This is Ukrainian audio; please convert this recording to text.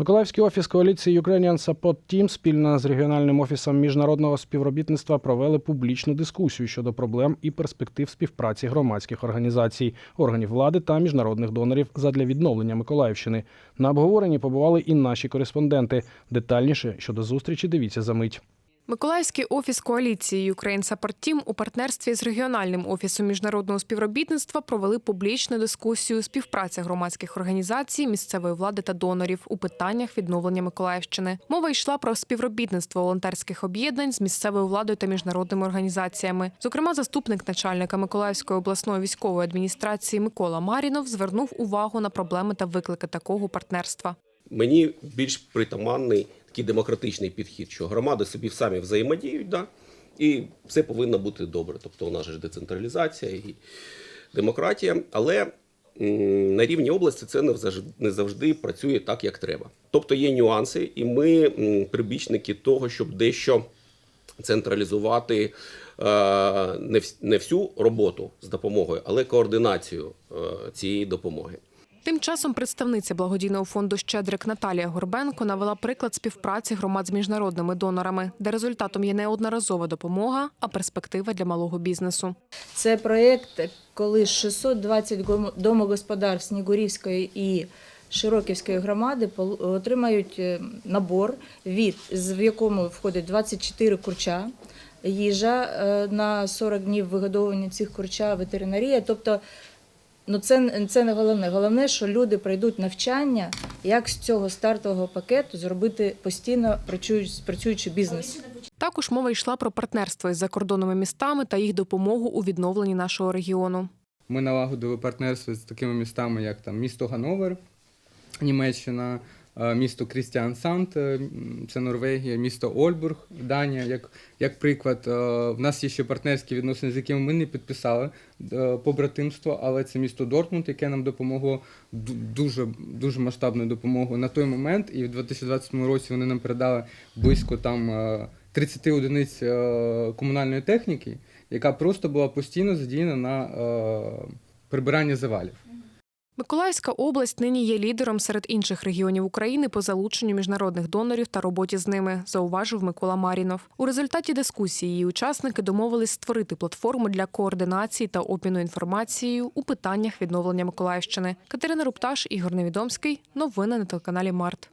Миколаївський офіс коаліції Ukrainian Support Team спільно з регіональним офісом міжнародного співробітництва провели публічну дискусію щодо проблем і перспектив співпраці громадських організацій, органів влади та міжнародних донорів задля відновлення Миколаївщини. На обговоренні побували і наші кореспонденти. Детальніше щодо зустрічі дивіться за мить. Миколаївський офіс коаліції Ukraine Support Team у партнерстві з регіональним офісом міжнародного співробітництва провели публічну дискусію співпраця громадських організацій, місцевої влади та донорів у питаннях відновлення Миколаївщини. Мова йшла про співробітництво волонтерських об'єднань з місцевою владою та міжнародними організаціями. Зокрема, заступник начальника Миколаївської обласної військової адміністрації Микола Марінов звернув увагу на проблеми та виклики такого партнерства. Мені більш притаманний такий демократичний підхід, що громади собі самі взаємодіють, да? і все повинно бути добре. Тобто у нас ж децентралізація і демократія, але на рівні області це не завжди, не завжди працює так, як треба. Тобто є нюанси, і ми прибічники того, щоб дещо централізувати е, не, всю роботу з допомогою, але координацію е, цієї допомоги. Тим часом представниця благодійного фонду Щедрик Наталія Горбенко навела приклад співпраці громад з міжнародними донорами, де результатом є не одноразова допомога, а перспектива для малого бізнесу. Це проєкт, коли 620 гом- домогосподарств Снігурівської і Широківської громади отримають е, набор, від, в якому входить 24 курча, їжа е, на 40 днів вигодовування цих курча, ветеринарія. Тобто, ну це, це не головне. Головне, що люди пройдуть навчання, як з цього стартового пакету зробити постійно працюючий, працюючий бізнес. Також мова йшла про партнерство із закордонними містами та їх допомогу у відновленні нашого регіону. Ми налагодили партнерство з такими містами, як там місто Гановер, Німеччина, місто Крістіансанд, е, це Норвегія, місто Ольбург, Данія. Як, як приклад, Е, в нас є ще партнерські відносини, з якими ми не підписали е, побратимство, але це місто Дортмунд, яке нам допомогло дуже, дуже масштабною допомогою на той момент. І в 2020 році вони нам передали близько там е, 30 одиниць е, комунальної техніки, яка просто була постійно задіяна на е, прибирання завалів. Миколаївська область нині є лідером серед інших регіонів України по залученню міжнародних донорів та роботі з ними, зауважив Микола Марінов. У результаті дискусії її учасники домовились створити платформу для координації та обміну інформацією у питаннях відновлення Миколаївщини. Катерина Рупташ, Ігор Невідомський. Новини на телеканалі Март.